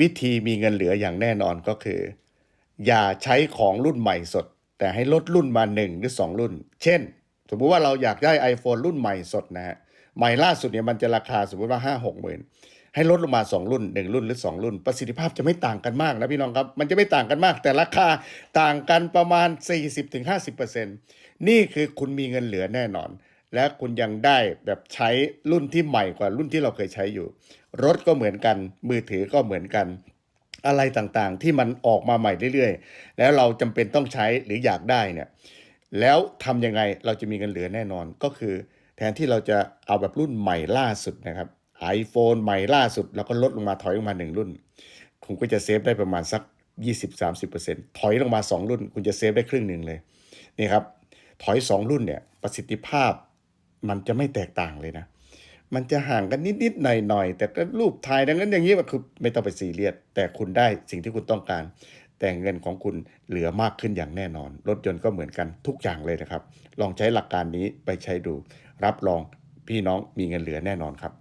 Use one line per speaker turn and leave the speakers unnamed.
วิธีมีเงินเหลืออย่างแน่นอนก็คือ อย่าใช้ของรุ่นใหม่สด แต่ให้ลดรุ่นมาหนึ่งหรือสองรุ่น เช่น สมมุติว่าเราอยากได้ iPhone รุ่นใหม่สดนะฮะใหม่ล่าสุดเนี่ยมันจะราคาสมมติว่าห้าหกหมื่นให้ลดลงมา 2 รุ่น 1 รุ่นหรือ 2 รุ่น ประสิทธิภาพจะไม่ต่างกันมากนะพี่น้องครับ มันจะไม่ต่างกันมาก แต่ราคาต่างกันประมาณ 40-50%นี่คือคุณมีเงินเหลือแน่นอน และคุณยังได้แบบใช้รุ่นที่ใหม่กว่ารุ่นที่เราเคยใช้อยู่ รถก็เหมือนกัน มือถือก็เหมือนกัน อะไรต่างๆ ที่มันออกมาใหม่เรื่อยๆ แล้วเราจำเป็นต้องใช้หรืออยากได้เนี่ยแล้วทำยังไงเราจะมีเงินเหลือแน่นอนก็คือ แทนที่เราจะเอาแบบรุ่นใหม่ล่าสุดนะครับ iPhone ใหม่ล่าสุด แล้วก็ลดลงมาถอยลงมาหนึ่งรุ่น คุณก็จะเซฟได้ประมาณสัก 20-30%ถอยลงมา 2 รุ่น คุณจะเซฟได้ครึ่งหนึ่งเลยนี่ครับถอย 2 รุ่นเนี่ยประสิทธิภาพ มันจะไม่แตกต่างเลยนะ มันจะห่างกันนิดๆหน่อยๆแต่ก็รูปถ่ายดังนั้นอย่างนี้มันคือไม่ต้องไปซีเรียสแต่คุณได้สิ่งที่คุณต้องการ แต่เงินของคุณเหลือมากขึ้นอย่างแน่นอน รถยนต์ก็เหมือนกันทุกอย่างเลยนะครับ ลองใช้หลักการนี้ไปใช้ดู รับรองพี่น้องมีเงินเหลือแน่นอนครับ